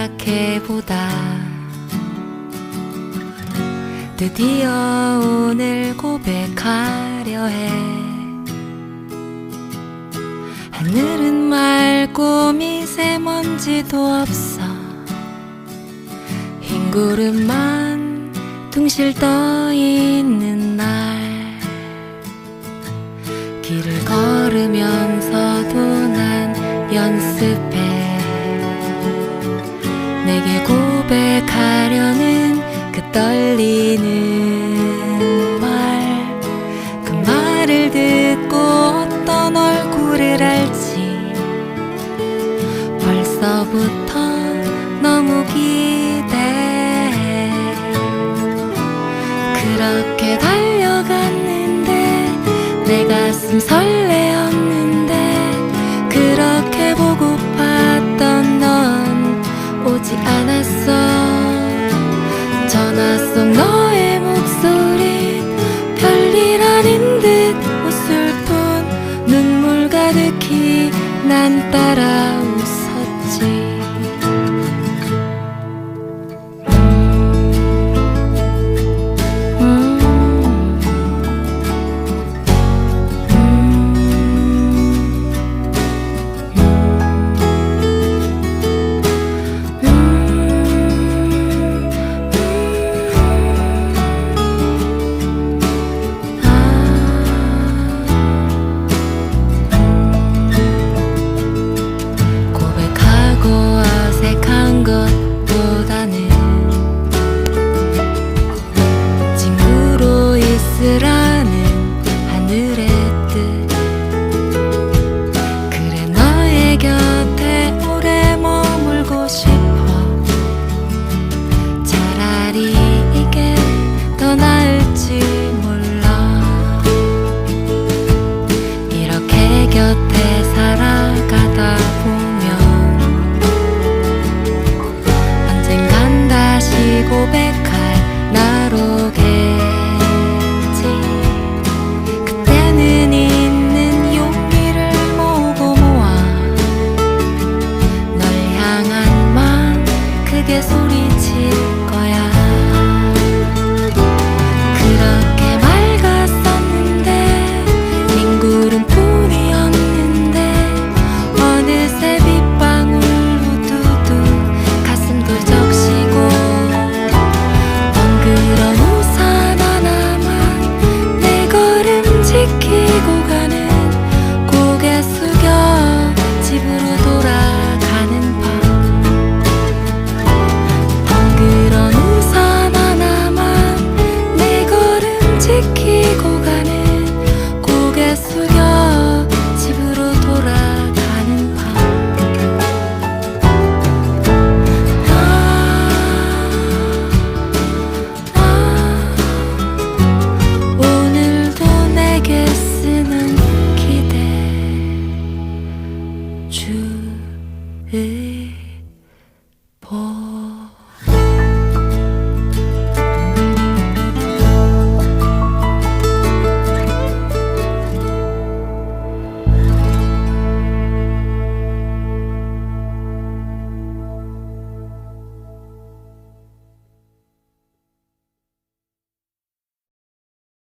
생각해보다. 드디어 오늘 고백하려 해. 하늘은 맑고 미세먼지도 없어. 흰 구름만 둥실 떠 있는 날. 길을 걸으면서 벌써부터 너무 기대해. 그렇게 달려갔는데 내 가슴 설 que 주의